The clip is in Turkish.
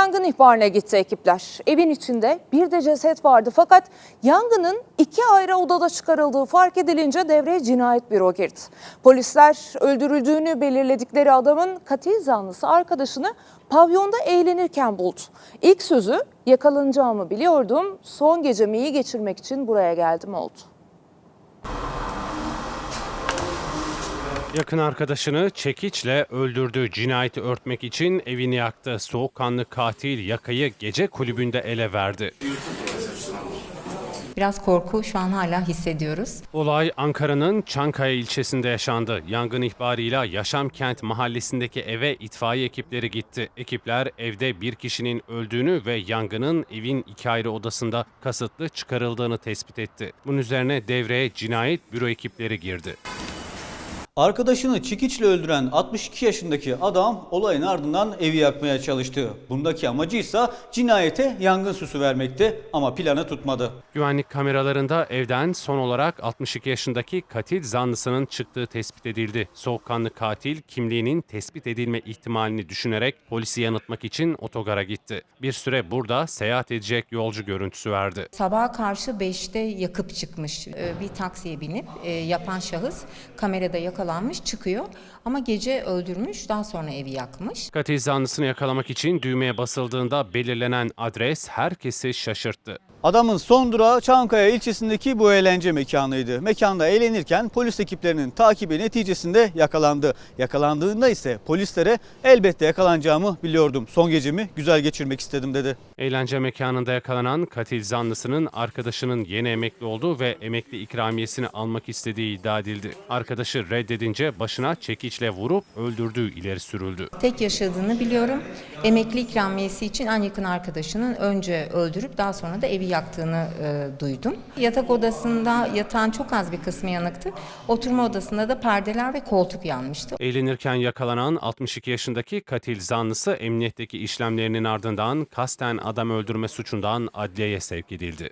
yangın ihbarına gitti ekipler. Evin içinde bir de ceset vardı fakat yangının iki ayrı odada çıkarıldığı fark edilince devreye cinayet büro girdi. Polisler öldürüldüğünü belirledikleri adamın katil zanlısı arkadaşını pavyonda eğlenirken buldu. İlk sözü yakalanacağımı biliyordum, son gecemi iyi geçirmek için buraya geldim oldu. Yakın arkadaşını çekiçle öldürdüğü cinayeti örtmek için evini yaktı. Soğukkanlı katil yakayı gece kulübünde ele verdi. Biraz korku şu an hala hissediyoruz. Olay Ankara'nın Çankaya ilçesinde yaşandı. Yangın ihbarıyla Yaşamkent mahallesindeki eve itfaiye ekipleri gitti. Ekipler evde bir kişinin öldüğünü ve yangının evin iki ayrı odasında kasıtlı çıkarıldığını tespit etti. Bunun üzerine devreye cinayet büro ekipleri girdi. Arkadaşını çekiçle öldüren 62 yaşındaki adam olayın ardından evi yakmaya çalıştı. Bundaki amacı ise cinayete yangın süsü vermekti ama planı tutmadı. Güvenlik kameralarında evden son olarak 62 yaşındaki katil zanlısının çıktığı tespit edildi. Soğukkanlı katil kimliğinin tespit edilme ihtimalini düşünerek polisi yanıltmak için otogara gitti. Bir süre burada seyahat edecek yolcu görüntüsü verdi. Sabaha karşı 5'te yakıp çıkmış. Ee, Bir taksiye binip e, yapan şahıs kamerada yakalanmış çıkıyor. Ama gece öldürmüş daha sonra evi yakmış. Katil zanlısını yakalamak için düğmeye basıldığında belirlenen adres herkesi şaşırttı. Adamın son durağı Çankaya ilçesindeki bu eğlence mekanıydı. Mekanda eğlenirken polis ekiplerinin takibi neticesinde yakalandı. Yakalandığında ise polislere elbette yakalanacağımı biliyordum. Son gecemi güzel geçirmek istedim dedi. Eğlence mekanında yakalanan katil zanlısının arkadaşının yeni emekli olduğu ve emekli ikramiyesini almak istediği iddia edildi. Arkadaşı reddedince başına çekiçle vurup öldürdüğü ileri sürüldü. Tek yaşadığını biliyorum. Emekli ikramiyesi için en yakın arkadaşının önce öldürüp daha sonra da evi yaktığını e, duydum. Yatak odasında yatağın çok az bir kısmı yanıktı. Oturma odasında da perdeler ve koltuk yanmıştı. Eğlenirken yakalanan 62 yaşındaki katil zanlısı emniyetteki işlemlerinin ardından kasten adam öldürme suçundan adliyeye sevk edildi.